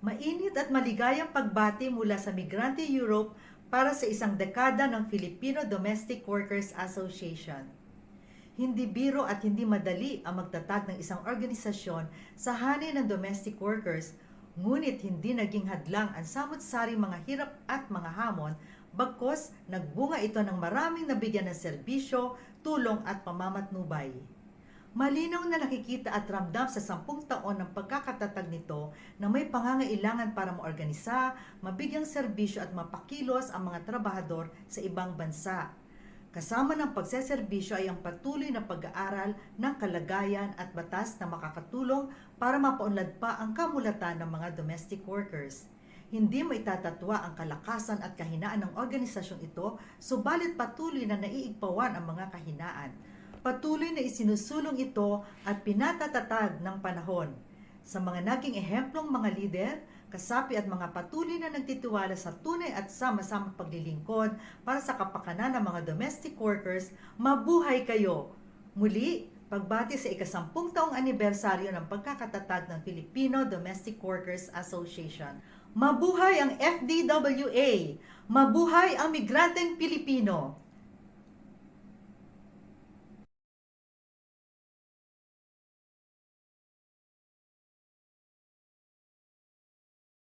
Mainit at maligayang pagbati mula sa Migrante Europe para sa isang dekada ng Filipino Domestic Workers Association. Hindi biro at hindi madali ang magtatag ng isang organisasyon sa hanay ng domestic workers, ngunit hindi naging hadlang ang samot-saring mga hirap at mga hamon, bagkos nagbunga ito ng maraming nabigyan ng serbisyo, tulong at pamamatnubay. Malinaw na nakikita at ramdam sa sampung taon ng pagkakatatag nito na may pangangailangan para maorganisa, mabigyang serbisyo at mapakilos ang mga trabahador sa ibang bansa. Kasama ng pagseserbisyo ay ang patuloy na pag-aaral ng kalagayan at batas na makakatulong para mapaunlad pa ang kamulatan ng mga domestic workers. Hindi mo itatatwa ang kalakasan at kahinaan ng organisasyong ito, subalit patuloy na naiigpawan ang mga kahinaan. Patuloy na isinusulong ito at pinatatatag ng panahon. Sa mga naging ehemplong mga lider, kasapi at mga patuloy na nagtitiwala sa tunay at sama-sama paglilingkod para sa kapakanan ng mga domestic workers, mabuhay kayo! Muli, pagbati sa ikasampung taong anibersaryo ng pagkakatatag ng Filipino Domestic Workers Association. Mabuhay ang FDWA! Mabuhay ang migranteng Pilipino!